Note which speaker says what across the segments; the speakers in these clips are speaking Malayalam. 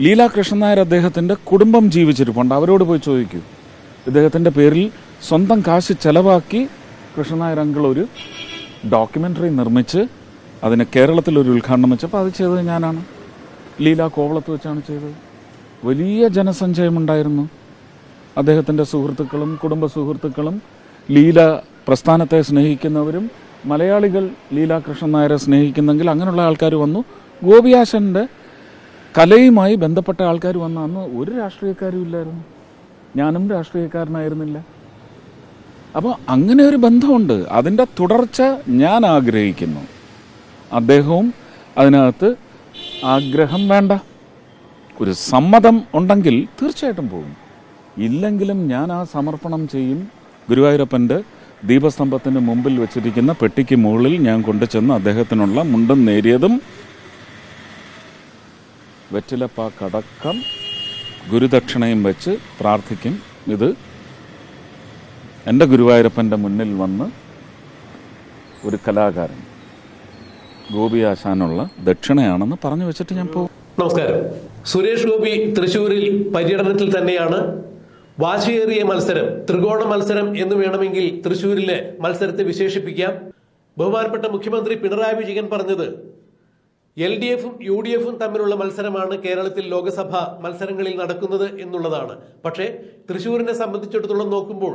Speaker 1: ലീല കൃഷ്ണൻ നായർ അദ്ദേഹത്തിന്റെ കുടുംബം ജീവിച്ചിരിപ്പുണ്ട്. അവരോട് പോയി ചോദിക്കൂ. ഇദ്ദേഹത്തിന്റെ പേരിൽ സ്വന്തം കാശ് ചെലവാക്കി കൃഷ്ണൻ നായർ അങ്കിൾ ഒരു ഡോക്യുമെന്ററി നിർമ്മിച്ച് അതിന് കേരളത്തിൽ ഒരു ഉദ്ഘാടനം വെച്ചപ്പോൾ അത് ചെയ്തത് ഞാനാണ്. ലീല കോവളത്ത് വെച്ചാണ് ചെയ്തത്. വലിയ ജനസഞ്ചയമുണ്ടായിരുന്നു. അദ്ദേഹത്തിന്റെ സുഹൃത്തുക്കളും കുടുംബ സുഹൃത്തുക്കളും ലീല പ്രസ്ഥാനത്തെ സ്നേഹിക്കുന്നവരും മലയാളികൾ ലീല കൃഷ്ണൻ നായരെ സ്നേഹിക്കുന്നെങ്കിൽ അങ്ങനെയുള്ള ആൾക്കാർ വന്നു. ഗോപിയാശന്റെ കലയുമായി ബന്ധപ്പെട്ട ആൾക്കാർ വന്ന അന്ന് ഒരു രാഷ്ട്രീയക്കാരും ഇല്ലായിരുന്നു. ഞാനും രാഷ്ട്രീയക്കാരനായിരുന്നില്ല. അപ്പോൾ അങ്ങനെ ഒരു ബന്ധമുണ്ട്. അതിന്റെ തുടർച്ച ഞാൻ ആഗ്രഹിക്കുന്നു. അദ്ദേഹവും അതിനകത്ത് ആഗ്രഹം വേണ്ട. ഒരു സമ്മതം ഉണ്ടെങ്കിൽ തീർച്ചയായിട്ടും പോകും. ഇല്ലെങ്കിലും ഞാൻ ആ സമർപ്പണം ചെയ്യും. ഗുരുവായൂരപ്പന്റെ ദീപസ്തംഭത്തിന് മുമ്പിൽ വെച്ചിരിക്കുന്ന പെട്ടിക്ക് മുകളിൽ ഞാൻ കൊണ്ടുചെന്ന് അദ്ദേഹത്തിനുള്ള മുണ്ടും നേരിയതും വെറ്റിലപ്പാക്കടക്കം ഗുരുദക്ഷിണയും വെച്ച് പ്രാർത്ഥിക്കും. ഇത് എന്റെ ഗുരുവായൂരപ്പന്റെ മുന്നിൽ വന്ന് ഒരു കലാകാരൻ ഗോപിയാശാനുള്ള ദക്ഷിണയാണെന്ന് പറഞ്ഞു വെച്ചിട്ട് ഞാൻ പോകും.
Speaker 2: നമസ്കാരം. സുരേഷ് ഗോപി തൃശ്ശൂരിൽ പര്യടനത്തിൽ തന്നെയാണ്. വാശിയേറിയ മത്സരം ത്രികോണ മത്സരം എന്ന് വേണമെങ്കിൽ തൃശ്ശൂരിലെ മത്സരത്തെ വിശേഷിപ്പിക്കാം. ബഹുമാനപ്പെട്ട മുഖ്യമന്ത്രി പിണറായി വിജയൻ പറഞ്ഞത് എൽ ഡി എഫും യു ഡി എഫും തമ്മിലുള്ള മത്സരമാണ് കേരളത്തിൽ ലോക്സഭ മത്സരങ്ങളിൽ നടക്കുന്നത് എന്നുള്ളതാണ്. പക്ഷേ തൃശൂരിനെ സംബന്ധിച്ചിടത്തോളം നോക്കുമ്പോൾ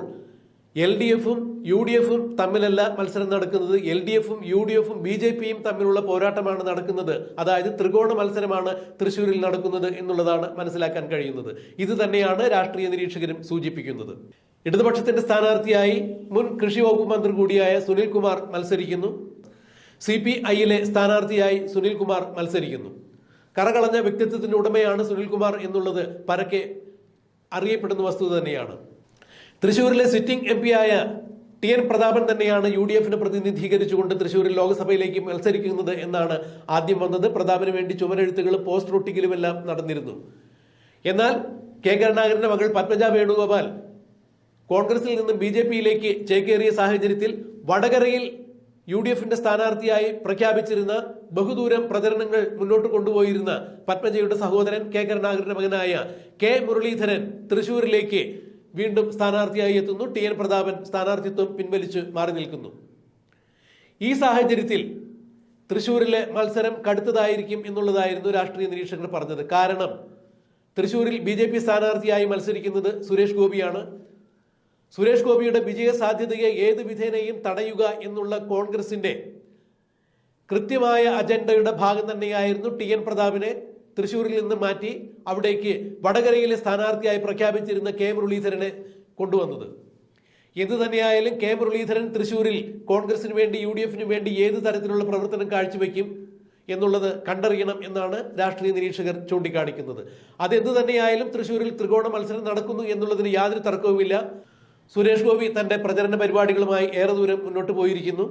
Speaker 2: എൽ ഡി എഫും യു ഡി എഫും തമ്മിലല്ല മത്സരം നടക്കുന്നത്. എൽ ഡി എഫും യു ഡി എഫും ബി ജെ പിയും തമ്മിലുള്ള പോരാട്ടമാണ് നടക്കുന്നത്. അതായത് ത്രികോണ മത്സരമാണ് തൃശൂരിൽ നടക്കുന്നത് എന്നുള്ളതാണ് മനസ്സിലാക്കാൻ കഴിയുന്നത്. ഇത് തന്നെയാണ് രാഷ്ട്രീയ നിരീക്ഷകരും സൂചിപ്പിക്കുന്നത്. ഇടതുപക്ഷത്തിന്റെ സ്ഥാനാർത്ഥിയായി മുൻ കൃഷി വകുപ്പ് മന്ത്രി കൂടിയായ സുനിൽ കുമാർ മത്സരിക്കുന്നു. സി പി ഐയിലെ സ്ഥാനാർത്ഥിയായി സുനിൽകുമാർ മത്സരിക്കുന്നു. കറകളഞ്ഞ വ്യക്തിത്വത്തിന്റെ ഉടമയാണ് സുനിൽകുമാർ എന്നുള്ളത് പരക്കെ അറിയപ്പെടുന്ന വസ്തുത തന്നെയാണ്. തൃശൂരിലെ സിറ്റിംഗ് എം ആയ ടി എൻ പ്രതാപൻ തന്നെയാണ് യു ഡി എഫിനെ പ്രതിനിധീകരിച്ചുകൊണ്ട് തൃശൂരിൽ ലോക്സഭയിലേക്ക് മത്സരിക്കുന്നത് എന്നാണ് ആദ്യം വന്നത്. പ്രതാപന് വേണ്ടി ചുമരെഴുത്തുകളും പോസ്റ്റ് റൂട്ടിങ്ങിലുമെല്ലാം നടന്നിരുന്നു. എന്നാൽ കെ കരുണാകരന്റെ മകൾ പത്മജ വേണുഗോപാൽ കോൺഗ്രസിൽ നിന്നും ബി ജെ പിയിലേക്ക് ചേക്കേറിയ സാഹചര്യത്തിൽ വടകരയിൽ യു ഡി എഫിന്റെ സ്ഥാനാർത്ഥിയായി പ്രഖ്യാപിച്ചിരുന്ന ബഹുദൂരം പ്രചരണങ്ങൾ മുന്നോട്ട് കൊണ്ടുപോയിരുന്ന പത്മജയുടെ സഹോദരൻ കെ കരുണാകരന്റെ മകനായ കെ മുരളീധരൻ തൃശൂരിലേക്ക് വീണ്ടും സ്ഥാനാർത്ഥിയായി എത്തുന്നു. ടി എൻ പ്രതാപൻ സ്ഥാനാർത്ഥിത്വം പിൻവലിച്ച് മാറി നിൽക്കുന്നു. ഈ സാഹചര്യത്തിൽ തൃശൂരിലെ മത്സരം കടുത്തതായിരിക്കും എന്നുള്ളതായിരുന്നു രാഷ്ട്രീയ നിരീക്ഷകർ പറഞ്ഞത്. കാരണം തൃശൂരിൽ ബി സ്ഥാനാർത്ഥിയായി മത്സരിക്കുന്നത് സുരേഷ് ഗോപിയാണ്. സുരേഷ് ഗോപിയുടെ വിജയ സാധ്യതയെ ഏത് വിധേനയും തടയുക എന്നുള്ള കോൺഗ്രസിന്റെ കൃത്യമായ അജണ്ടയുടെ ഭാഗം തന്നെയായിരുന്നു ടി എൻ പ്രതാപിനെ തൃശൂരിൽ നിന്ന് മാറ്റി അവിടേക്ക് വടകരയിലെ സ്ഥാനാർത്ഥിയായി പ്രഖ്യാപിച്ചിരുന്ന കെ മുരളീധരനെ കൊണ്ടുവന്നത്. എന്ത് തന്നെയായാലും കെ മുരളീധരൻ തൃശൂരിൽ കോൺഗ്രസിന് വേണ്ടി യു ഡി എഫിന് വേണ്ടി ഏത് തരത്തിലുള്ള പ്രവർത്തനം കാഴ്ചവെക്കും എന്നുള്ളത് കണ്ടറിയണം എന്നാണ് രാഷ്ട്രീയ നിരീക്ഷകർ ചൂണ്ടിക്കാണിക്കുന്നത്. അതെന്ത് തന്നെയായാലും തൃശൂരിൽ ത്രികോണ മത്സരം നടക്കുന്നു എന്നുള്ളതിന് യാതൊരു തർക്കവുമില്ല. സുരേഷ് ഗോപി തന്റെ പ്രചരണ പരിപാടികളുമായി ഏറെ ദൂരം മുന്നോട്ട് പോയിരിക്കുന്നു.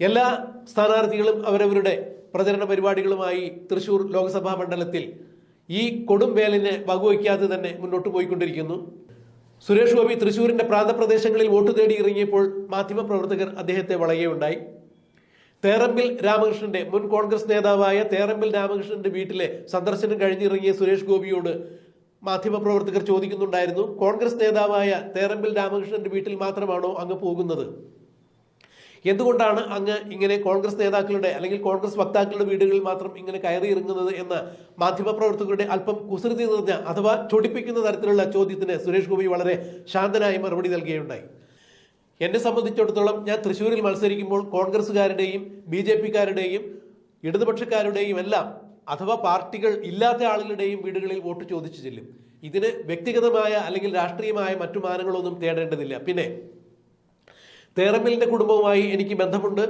Speaker 2: എല്ലാ സ്ഥാനാർത്ഥികളും അവരവരുടെ പ്രചരണ പരിപാടികളുമായി തൃശൂർ ലോക്സഭാ മണ്ഡലത്തിൽ ഈ കൊടും വേലിനെ വകുവയ്ക്കാതെ തന്നെ മുന്നോട്ട് പോയിക്കൊണ്ടിരിക്കുന്നു. സുരേഷ് ഗോപി തൃശൂരിന്റെ പ്രാന്തപ്രദേശങ്ങളിൽ വോട്ട് തേടി ഇറങ്ങിയപ്പോൾ മാധ്യമപ്രവർത്തകർ അദ്ദേഹത്തെ വളയുകയുണ്ടായി. തേറമ്പിൽ രാമകൃഷ്ണന്റെ മുൻ കോൺഗ്രസ് നേതാവായ തേറമ്പിൽ രാമകൃഷ്ണന്റെ വീട്ടിലെ സന്ദർശനം കഴിഞ്ഞിറങ്ങിയ സുരേഷ് ഗോപിയോട് മാധ്യമപ്രവർത്തകർ ചോദിക്കുന്നുണ്ടായിരുന്നു കോൺഗ്രസ് നേതാവായ തേറമ്പിൽ രാമകൃഷ്ണന്റെ വീട്ടിൽ മാത്രമാണോ അങ്ങ് പോകുന്നത്? എന്തുകൊണ്ടാണ് അങ്ങ് ഇങ്ങനെ കോൺഗ്രസ് നേതാക്കളുടെ അല്ലെങ്കിൽ കോൺഗ്രസ് വക്താക്കളുടെ വീടുകളിൽ മാത്രം ഇങ്ങനെ കയറി ഇറങ്ങുന്നത് എന്ന് മാധ്യമപ്രവർത്തകരുടെ അല്പം കുസൃതി നിറഞ്ഞ അഥവാ ചൊടിപ്പിക്കുന്ന തരത്തിലുള്ള ചോദ്യത്തിന് സുരേഷ് ഗോപി വളരെ ശാന്തനായി മറുപടി നൽകുകയുണ്ടായി. എന്നെ സംബന്ധിച്ചിടത്തോളം ഞാൻ തൃശ്ശൂരിൽ മത്സരിക്കുമ്പോൾ കോൺഗ്രസ്സുകാരുടെയും ബി ഇടതുപക്ഷക്കാരുടെയും എല്ലാം അഥവാ പാർട്ടികൾ ഇല്ലാത്ത ആളുകളുടെയും വീടുകളിൽ വോട്ട് ചോദിച്ചു ചെല്ലും. ഇതിന് വ്യക്തിഗതമായ അല്ലെങ്കിൽ രാഷ്ട്രീയമായ മറ്റു മാനങ്ങളൊന്നും തേടേണ്ടതില്ല. പിന്നെ തേറമ്മലിന്റെ കുടുംബവുമായി എനിക്ക് ബന്ധമുണ്ട്.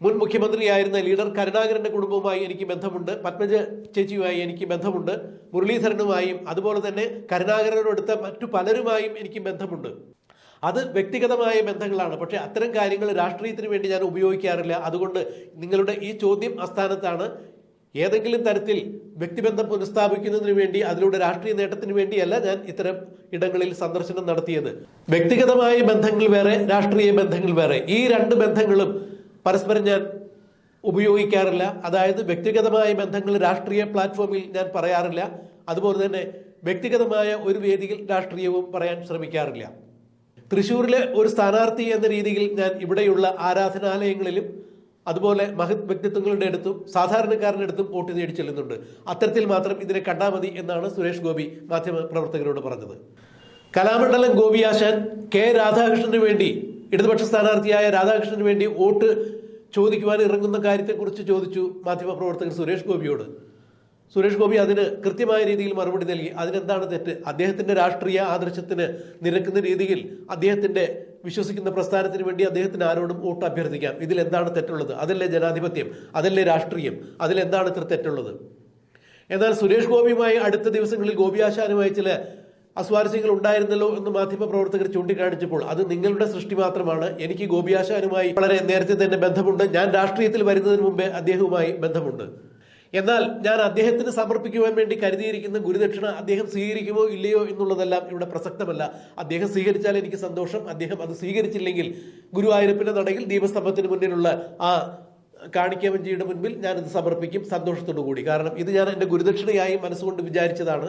Speaker 2: മുൻ മുഖ്യമന്ത്രിയായിരുന്ന ലീഡർ കരുണാകരന്റെ കുടുംബവുമായി എനിക്ക് ബന്ധമുണ്ട്. പത്മജ ചേച്ചിയുമായി എനിക്ക് ബന്ധമുണ്ട്. മുരളീധരനുമായും അതുപോലെ തന്നെ കരുണാകരനോടടുത്ത മറ്റു പലരുമായും എനിക്ക് ബന്ധമുണ്ട്. അത് വ്യക്തിഗതമായ ബന്ധങ്ങളാണ്. പക്ഷേ അത്തരം കാര്യങ്ങൾ രാഷ്ട്രീയത്തിന് വേണ്ടി ഞാൻ ഉപയോഗിക്കാറില്ല. അതുകൊണ്ട് നിങ്ങളുടെ ഈ ചോദ്യം അസ്ഥാനത്താണ് ഏതെങ്കിലും തരത്തിൽ വ്യക്തിബന്ധം പുനഃസ്ഥാപിക്കുന്നതിന് വേണ്ടി അതിലൂടെ രാഷ്ട്രീയ നേട്ടത്തിന് വേണ്ടിയല്ല ഞാൻ ഇത്തരം ഇടങ്ങളിൽ സന്ദർശനം നടത്തിയത്. വ്യക്തിഗതമായ ബന്ധങ്ങൾ വേറെ രാഷ്ട്രീയ ബന്ധങ്ങൾ വേറെ. ഈ രണ്ട് ബന്ധങ്ങളും പരസ്പരം ഞാൻ ഉപയോഗിക്കാറില്ല. അതായത് വ്യക്തിഗതമായ ബന്ധങ്ങൾ രാഷ്ട്രീയ പ്ലാറ്റ്ഫോമിൽ ഞാൻ പറയാറില്ല. അതുപോലെ തന്നെ വ്യക്തിഗതമായ ഒരു വേദിയിൽ രാഷ്ട്രീയവും പറയാൻ ശ്രമിക്കാറില്ല. തൃശ്ശൂരിലെ ഒരു സ്ഥാനാർത്ഥി എന്ന രീതിയിൽ ഞാൻ ഇവിടെയുള്ള ആരാധനാലയങ്ങളിലും അതുപോലെ മഹത് വ്യക്തിത്വങ്ങളുടെ അടുത്തും സാധാരണക്കാരന്റെ അടുത്തും വോട്ട് നേടി ചെല്ലുന്നുണ്ട്. അത്തരത്തിൽ മാത്രം ഇതിനെ കണ്ടാൽ മതി എന്നാണ് സുരേഷ് ഗോപി മാധ്യമ പ്രവർത്തകരോട് പറഞ്ഞത്. കലാമണ്ഡലം ഗോപിയാശാൻ കെ രാധാകൃഷ്ണന് വേണ്ടി ഇടതുപക്ഷ സ്ഥാനാർത്ഥിയായ രാധാകൃഷ്ണന് വേണ്ടി വോട്ട് ചോദിക്കുവാൻ ഇറങ്ങുന്ന കാര്യത്തെക്കുറിച്ച് ചോദിച്ചു മാധ്യമപ്രവർത്തകൻ സുരേഷ് ഗോപിയോട്. സുരേഷ് ഗോപി അതിന് കൃത്യമായ രീതിയിൽ മറുപടി നൽകി. അതിനെന്താണ് തെറ്റ്? അദ്ദേഹത്തിന്റെ രാഷ്ട്രീയ ആദർശത്തിന് നിരക്കുന്ന രീതിയിൽ അദ്ദേഹത്തിന്റെ വിശ്വസിക്കുന്ന പ്രസ്ഥാനത്തിന് വേണ്ടി അദ്ദേഹത്തിന് ആരോടും വോട്ട് അഭ്യർത്ഥിക്കാം. ഇതിൽ എന്താണ് തെറ്റുള്ളത്? അതല്ലേ ജനാധിപത്യം? അതല്ലേ രാഷ്ട്രീയം? അതിലെന്താണ് ഇത്ര തെറ്റുള്ളത്? എന്നാൽ സുരേഷ് ഗോപിയുമായി അടുത്ത ദിവസങ്ങളിൽ ഗോപി ആശാനുമായി ചില അസ്വാരസ്യങ്ങൾ ഉണ്ടായിരുന്നല്ലോ എന്ന് മാധ്യമ പ്രവർത്തകർ ചൂണ്ടിക്കാണിച്ചപ്പോൾ അത് നിങ്ങളുടെ സൃഷ്ടി മാത്രമാണ്. എനിക്ക് ഗോപിയാശാനുമായി വളരെ നേരത്തെ തന്നെ ബന്ധമുണ്ട്. ഞാൻ രാഷ്ട്രീയത്തിൽ വരുന്നതിന് മുമ്പേ അദ്ദേഹവുമായി ബന്ധമുണ്ട്. എന്നാൽ ഞാൻ അദ്ദേഹത്തിന് സമർപ്പിക്കുവാൻ വേണ്ടി കരുതിയിരിക്കുന്ന ഗുരുദക്ഷിണ അദ്ദേഹം സ്വീകരിക്കുമോ ഇല്ലയോ എന്നുള്ളതെല്ലാം ഇവിടെ പ്രസക്തമല്ല. അദ്ദേഹം സ്വീകരിച്ചാൽ എനിക്ക് സന്തോഷം. അദ്ദേഹം അത് സ്വീകരിച്ചില്ലെങ്കിൽ ഗുരുവായൂരപ്പിന്റെ നടയിൽ ദീപസ്തംഭത്തിന് മുന്നിലുള്ള ആ കാണിക്കവഞ്ചിയുടെ മുൻപിൽ ഞാൻ ഇത് സമർപ്പിക്കും സന്തോഷത്തോടു കൂടി കാരണം ഇത് ഞാൻ എന്റെ ഗുരുദക്ഷിണയായി മനസ്സുകൊണ്ട് വിചാരിച്ചതാണ്.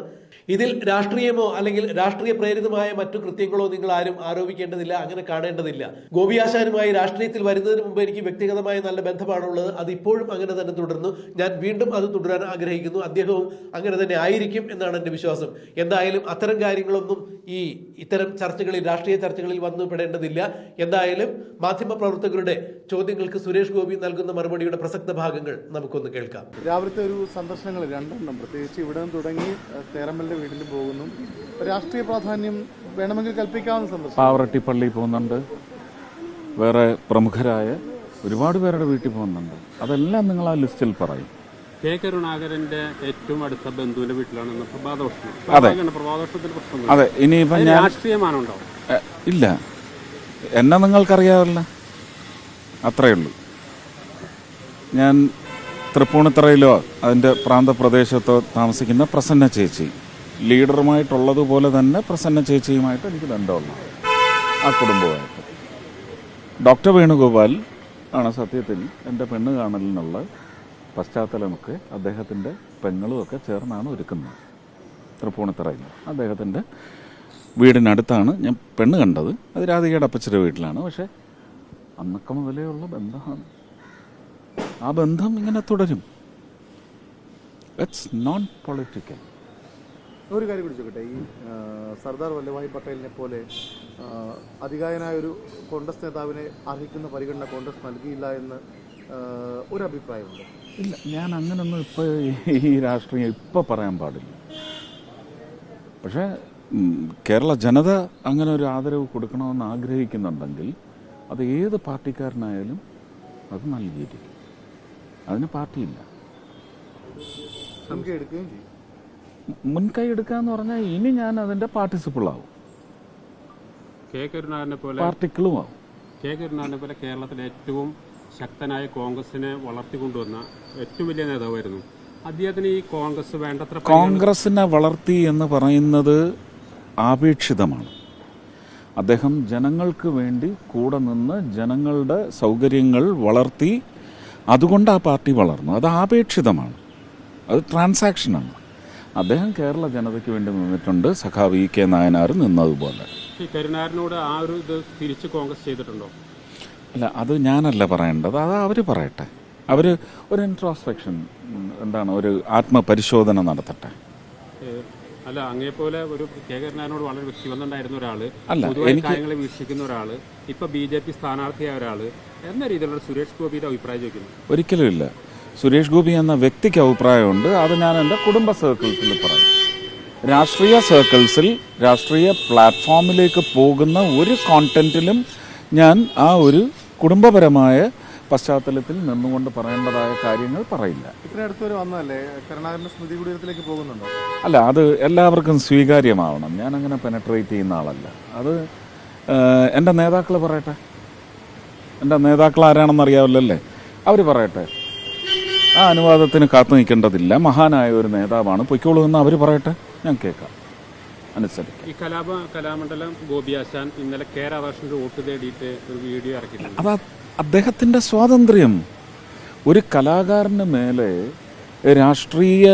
Speaker 2: ഇതിൽ രാഷ്ട്രീയമോ അല്ലെങ്കിൽ രാഷ്ട്രീയ പ്രേരിതമായ മറ്റു കൃത്യങ്ങളോ നിങ്ങൾ ആരും ആരോപിക്കേണ്ടതില്ല അങ്ങനെ കാണേണ്ടതില്ല. ഗോപിയാശാനുമായി രാഷ്ട്രീയത്തിൽ വരുന്നതിന് മുമ്പ് എനിക്ക് വ്യക്തിഗതമായ നല്ല ബന്ധമാണുള്ളത്. അത് ഇപ്പോഴും അങ്ങനെ തന്നെ തുടർന്നു ഞാൻ വീണ്ടും അത് തുടരാൻ ആഗ്രഹിക്കുന്നു. അദ്ദേഹവും അങ്ങനെ തന്നെ ആയിരിക്കും എന്നാണ് എന്റെ വിശ്വാസം. എന്തായാലും അത്തരം കാര്യങ്ങളൊന്നും ഈ ഇത്തരം ചർച്ചകളിൽ രാഷ്ട്രീയ ചർച്ചകളിൽ വന്നു പെടേണ്ടതില്ല എന്തായാലും മാധ്യമ പ്രവർത്തകരുടെ ചോദ്യങ്ങൾക്ക് സുരേഷ് ഗോപി നൽകുന്ന മറുപടിയുടെ പ്രസക്ത ഭാഗങ്ങൾ നമുക്കൊന്ന് കേൾക്കാം.
Speaker 3: രാവിലത്തെ ഒരു സന്ദർശനങ്ങൾ രണ്ടെണ്ണം. പ്രത്യേകിച്ച് ഇവിടെ നിന്ന് തുടങ്ങി തേരമ്മലിന്റെ വീട്ടിൽ പോകുന്നു. രാഷ്ട്രീയ പ്രാധാന്യം വേണമെങ്കിൽ കൽപ്പിക്കാവുന്ന സന്ദർശനം.
Speaker 1: പാവറട്ടി പള്ളി പോകുന്നുണ്ട്. വേറെ പ്രമുഖരായ ഒരുപാട് പേരുടെ വീട്ടിൽ പോകുന്നുണ്ട്. അതെല്ലാം നിങ്ങൾ ആ ലിസ്റ്റിൽ പറയും.
Speaker 4: കെ കരുണാകരന്റെ ഏറ്റവും അടുത്ത ബന്ധുവിന്റെ വീട്ടിലാണ് പ്രഭാതോഷണം.
Speaker 1: അതെ. ഇനിയിപ്പോ എ, ഇല്ല. എന്നെ നിങ്ങൾക്കറിയാറില്ല. അത്രയേ ഉള്ളൂ. ഞാൻ തൃപ്പൂണിത്തറയിലോ അതിന്റെ പ്രാന്തപ്രദേശത്തോ താമസിക്കുന്ന പ്രസന്ന ചേച്ചി. ലീഡറുമായിട്ടുള്ളതുപോലെ തന്നെ പ്രസന്ന ചേച്ചിയുമായിട്ട് എനിക്ക് ബന്ധമുള്ള ആ കുടുംബമായിട്ട് ഡോക്ടർ വേണുഗോപാൽ ആണ് സത്യത്തിൽ എന്റെ പെണ്ണ് കാണലിനുള്ള പശ്ചാത്തലമൊക്കെ അദ്ദേഹത്തിന്റെ പെങ്ങളുമൊക്കെ ചേർന്നാണ് ഒരുക്കുന്നത്. തൃപ്പൂണിത്തറയിൽ. അദ്ദേഹത്തിന്റെ വീടിനടുത്താണ് ഞാൻ പെണ്ണ് കണ്ടത്. അത് രാധികയുടെ അപ്പച്ചന്റെ വീട്ടിലാണ്. പക്ഷേ അന്നൊക്കെ മുതലേ ഉള്ള ബന്ധമാണ്. ആ ബന്ധം ഇങ്ങനെ തുടരും. ഇറ്റ്സ് നോൺ പൊളിറ്റിക്കൽ
Speaker 3: ഒരു കാര്യം കൂടി ചോദിക്കട്ടെ? ഈ സർദാർ വല്ലഭായ് പട്ടേലിനെ പോലെ അധികായനായ ഒരു കോൺഗ്രസ് നേതാവിനെ അർഹിക്കുന്ന പരിഗണന കോൺഗ്രസ് നൽകിയില്ല എന്ന് ഒരു അഭിപ്രായമുണ്ട്
Speaker 1: ഇല്ല ഞാൻ അങ്ങനൊന്നും ഇപ്പോൾ ഈ രാഷ്ട്രീയം ഇപ്പോൾ പറയാൻ പാടില്ല. പക്ഷേ കേരള ജനത അങ്ങനെ ഒരു ആദരവ് കൊടുക്കണമെന്ന് ആഗ്രഹിക്കുന്നുണ്ടെങ്കിൽ അത് ഏത് പാർട്ടിക്കാരനായാലും അത് നൽകിയിരിക്കും. അതിന് പാർട്ടിയില്ല.
Speaker 3: മുൻകൈ
Speaker 1: എടുക്കുക എന്ന് പറഞ്ഞാൽ ഇനി ഞാൻ അതിന്റെ പാർട്ടിസിപ്പിൾ ആവും. പാർട്ടിക്കിളും ആവും.
Speaker 4: കെ കരുണാകരനെ പോലെ കേരളത്തിലെ ഏറ്റവും ശക്തനായ കോൺഗ്രസിനെ വളർത്തിക്കൊണ്ടുവന്ന ഏറ്റവും വലിയ നേതാവായിരുന്നു. അദ്ദേഹത്തിന് ഈ കോൺഗ്രസ് വേണ്ടത്ര
Speaker 1: കോൺഗ്രസിനെ വളർത്തി എന്ന് പറയുന്നത് ആപേക്ഷിതമാണ്. അദ്ദേഹം ജനങ്ങൾക്ക് വേണ്ടി കൂടെ നിന്ന് ജനങ്ങളുടെ സൗകര്യങ്ങൾ വളർത്തി അതുകൊണ്ട് ആ പാർട്ടി വളർന്നു. അത് ആപേക്ഷിതമാണ്. അത് ട്രാൻസാക്ഷനാണ്. അദ്ദേഹം കേരള ജനതയ്ക്ക് വേണ്ടി നിന്നിട്ടുണ്ട്. സഖാവ് ഇ കെ നായനാർ നിന്നതുപോലെ.
Speaker 4: ഈ കരുണാകരനോട് ആ ഒരു ഇത് തിരിച്ച് കോൺഗ്രസ് ചെയ്തിട്ടുണ്ടോ?
Speaker 1: അല്ല അത് ഞാനല്ല പറയേണ്ടത്. അത് അവർ പറയട്ടെ. അവർ ഒരു ഇൻട്രോസ്പെക്ഷൻ എന്താണ് ഒരു ആത്മപരിശോധന നടത്തട്ടെ.
Speaker 4: അല്ല അങ്ങേപ്പോലെ ഒരു കെ കരുണാകരനോട് വളരെ വ്യക്തിബന്ധമുണ്ടായിരുന്ന
Speaker 1: ഒരാൾ
Speaker 4: പൊതുവായ കാര്യങ്ങളെ വീക്ഷിക്കുന്ന ഒരാൾ ഇപ്പൊ ബി ജെ പി സ്ഥാനാർത്ഥിയായ ഒരാൾ എന്ന രീതിയിലുള്ള സുരേഷ് ഗോപിയുടെ അഭിപ്രായം ചോദിക്കുന്നു.
Speaker 1: ഒരിക്കലും ഇല്ല. സുരേഷ് ഗോപി എന്ന വ്യക്തിക്ക് അഭിപ്രായമുണ്ട്. അത് ഞാൻ എന്റെ കുടുംബ സർക്കിൾസിൽ പറയും. രാഷ്ട്രീയ സർക്കിൾസിൽ രാഷ്ട്രീയ പ്ലാറ്റ്ഫോമിലേക്ക് പോകുന്ന ഒരു കോണ്ടന്റിലും ഞാൻ ആ ഒരു കുടുംബപരമായ പശ്ചാത്തലത്തിൽ നിന്നുകൊണ്ട് പറയേണ്ടതായ കാര്യങ്ങൾ പറയില്ല.
Speaker 3: വന്നതല്ലേ? സ്മൃതി കുടീരത്തിലേക്ക് പോകുന്നുണ്ടോ?
Speaker 1: അല്ല അത് എല്ലാവർക്കും സ്വീകാര്യമാവണം. ഞാൻ അങ്ങനെ പെനട്രേറ്റ് ചെയ്യുന്ന ആളല്ല. അത് എന്റെ നേതാക്കൾ പറയട്ടെ? എന്റെ നേതാക്കൾ ആരാണെന്ന് അറിയാമല്ലോ അല്ലേ അവർ പറയട്ടെ. ആ അനുവാദത്തിന് കാത്തു നിൽക്കേണ്ടതില്ല. മഹാനായ ഒരു നേതാവാണ്. പൊയ്ക്കോളൂ എന്ന് അവർ പറയട്ടെ? ഞാൻ കേൾക്കാം. അനുസരിച്ച്
Speaker 4: ഈ കലാപ കലാമണ്ഡലം ഗോപിയാശാൻ ഇന്നലെ കെ രാധാകൃഷ്ണന്റെ വോട്ട് തേടിയിട്ട് ഒരു വീഡിയോ ഇറക്കിയിട്ടുണ്ട്.
Speaker 1: അത് അദ്ദേഹത്തിന്റെ സ്വാതന്ത്ര്യം ഒരു കലാകാരന് മേലെ രാഷ്ട്രീയ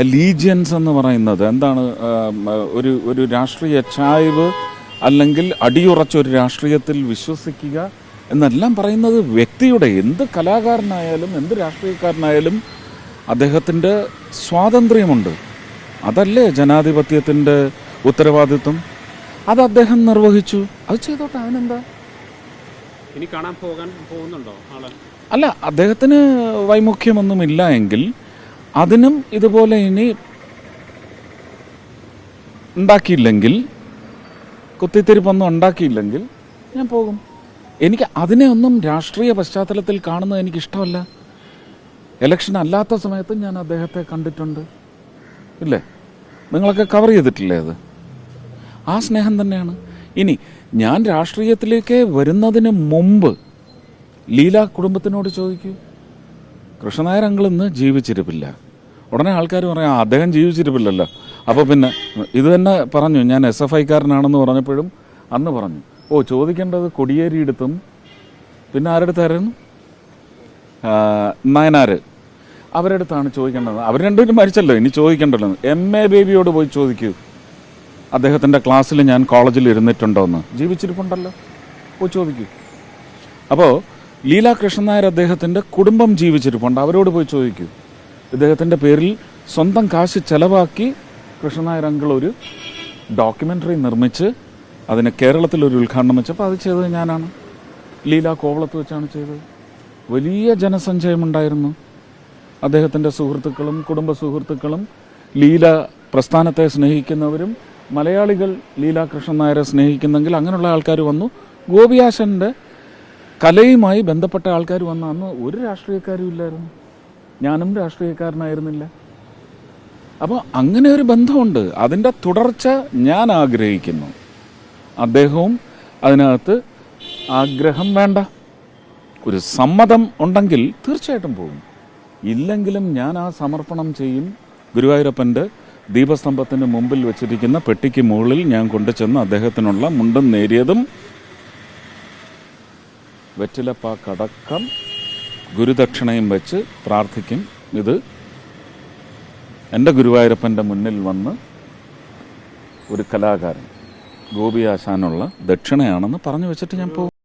Speaker 1: ലീജിയൻസ് എന്ന് പറയുന്നത് എന്താണ്? ഒരു ഒരു രാഷ്ട്രീയ ചായ്വ് അല്ലെങ്കിൽ അടിയുറച്ച ഒരു രാഷ്ട്രീയത്തിൽ വിശ്വസിക്കുക എന്നെല്ലാം പറയുന്നത് വ്യക്തിയുടെ എന്ത് കലാകാരനായാലും എന്ത് രാഷ്ട്രീയക്കാരനായാലും അദ്ദേഹത്തിന്റെ സ്വാതന്ത്ര്യമുണ്ട്. അതല്ലേ ജനാധിപത്യത്തിന്റെ ഉത്തരവാദിത്വം? അത് അദ്ദേഹം നിർവഹിച്ചു. അത് ചെയ്തോട്ടെ അവനെന്താ?
Speaker 4: ഇനി കാണാൻ പോകാൻ പോകുന്നുണ്ടോ
Speaker 1: അല്ല അദ്ദേഹത്തിന് വൈമുഖ്യമൊന്നുമില്ല എങ്കിൽ അതിനും ഇതുപോലെ ഇനി ഉണ്ടാക്കിയില്ലെങ്കിൽ കുത്തിത്തിരിപ്പൊന്നും ഉണ്ടാക്കിയില്ലെങ്കിൽ ഞാൻ പോകും. എനിക്ക് അതിനെ ഒന്നും രാഷ്ട്രീയ പശ്ചാത്തലത്തിൽ കാണുന്നത് എനിക്കിഷ്ടമല്ല. ഇലക്ഷൻ അല്ലാത്ത സമയത്തും ഞാൻ അദ്ദേഹത്തെ കണ്ടിട്ടുണ്ട്. ഇല്ലേ? നിങ്ങളൊക്കെ കവർ ചെയ്തിട്ടില്ലേ അത്? ആ സ്നേഹം തന്നെയാണ്. ഇനി ഞാൻ രാഷ്ട്രീയത്തിലേക്ക് വരുന്നതിന് മുമ്പ് ലീല കുടുംബത്തിനോട് ചോദിക്കൂ. കൃഷ്ണനായർ അങ്കിൾ ഇന്ന് ജീവിച്ചിരിപ്പില്ല. ഉടനെ ആൾക്കാർ പറയാം അദ്ദേഹം ജീവിച്ചിരിപ്പില്ലല്ലോ. അപ്പോൾ പിന്നെ ഇത് തന്നെ പറഞ്ഞു ഞാൻ എസ് എഫ് ഐക്കാരനാണെന്ന് പറഞ്ഞപ്പോഴും അന്ന് പറഞ്ഞു. ഓ ചോദിക്കേണ്ടത് കൊടിയേരിയെടുത്തും പിന്നെ ആരെടുത്തായിരുന്നു? നയനാർ അവരെടുത്താണ് ചോദിക്കേണ്ടത്. അവർ രണ്ടുപേരും മരിച്ചല്ലോ ഇനി ചോദിക്കേണ്ടല്ലോ. എം എ ബേബിയോട് പോയി ചോദിക്കൂ. അദ്ദേഹത്തിന്റെ ക്ലാസ്സിൽ ഞാൻ കോളേജിൽ ഇരുന്നിട്ടുണ്ടോ എന്ന് ജീവിച്ചിരിപ്പുണ്ടല്ലോ. പോയി ചോദിക്കൂ. അപ്പോൾ ലീല കൃഷ്ണൻ നായർ അദ്ദേഹത്തിന്റെ കുടുംബം ജീവിച്ചിരിപ്പുണ്ട്. അവരോട് പോയി ചോദിക്കൂ. ഇദ്ദേഹത്തിന്റെ പേരിൽ സ്വന്തം കാശ് ചെലവാക്കി കൃഷ്ണൻ നായർ അങ്കിൾ ഒരു ഡോക്യുമെന്ററി നിർമ്മിച്ച് അതിന് കേരളത്തിൽ ഒരു ഉദ്ഘാടനം വെച്ചപ്പോൾ അത് ചെയ്തത് ഞാനാണ്. ലീലാ കോവളത്ത് വെച്ചാണ് ചെയ്തത്. വലിയ ജനസഞ്ചയമുണ്ടായിരുന്നു. അദ്ദേഹത്തിന്റെ സുഹൃത്തുക്കളും കുടുംബ സുഹൃത്തുക്കളും ലീല പ്രസ്ഥാനത്തെ സ്നേഹിക്കുന്നവരും മലയാളികൾ ലീലാകൃഷ്ണൻ നായരെ സ്നേഹിക്കുന്നെങ്കിൽ അങ്ങനെയുള്ള ആൾക്കാർ വന്നു. ഗോപിയാശന്റെ കലയുമായി ബന്ധപ്പെട്ട ആൾക്കാർ വന്ന അന്ന് ഒരു രാഷ്ട്രീയക്കാരും ഇല്ലായിരുന്നു. ഞാനും രാഷ്ട്രീയക്കാരനായിരുന്നില്ല. അപ്പോൾ അങ്ങനെ ഒരു ബന്ധമുണ്ട്. അതിന്റെ തുടർച്ച ഞാൻ ആഗ്രഹിക്കുന്നു. അദ്ദേഹവും അതിനകത്ത് ആഗ്രഹം വേണ്ട. ഒരു സമ്മതം ഉണ്ടെങ്കിൽ തീർച്ചയായിട്ടും പോകും. ഇല്ലെങ്കിലും ഞാൻ ആ സമർപ്പണം ചെയ്യും ഗുരുവായൂരപ്പന്റെ ദീപസ്തംഭത്തിന് മുമ്പിൽ വെച്ചിരിക്കുന്ന പെട്ടിക്ക് മുകളിൽ ഞാൻ കൊണ്ടുചെന്ന് അദ്ദേഹത്തിനുള്ള മുണ്ടും നേരിയതും വെറ്റിലപ്പ വെറ്റിലപ്പാക്കടക്കം ഗുരുദക്ഷിണയും വെച്ച് പ്രാർത്ഥിക്കും. ഇത് എന്റെ ഗുരുവായൂരപ്പന്റെ മുന്നിൽ വന്ന് ഒരു കലാകാരൻ ഗോപിയാശാനുള്ള ദക്ഷിണയാണെന്ന് പറഞ്ഞു വെച്ചിട്ട് ഞാൻ പോകും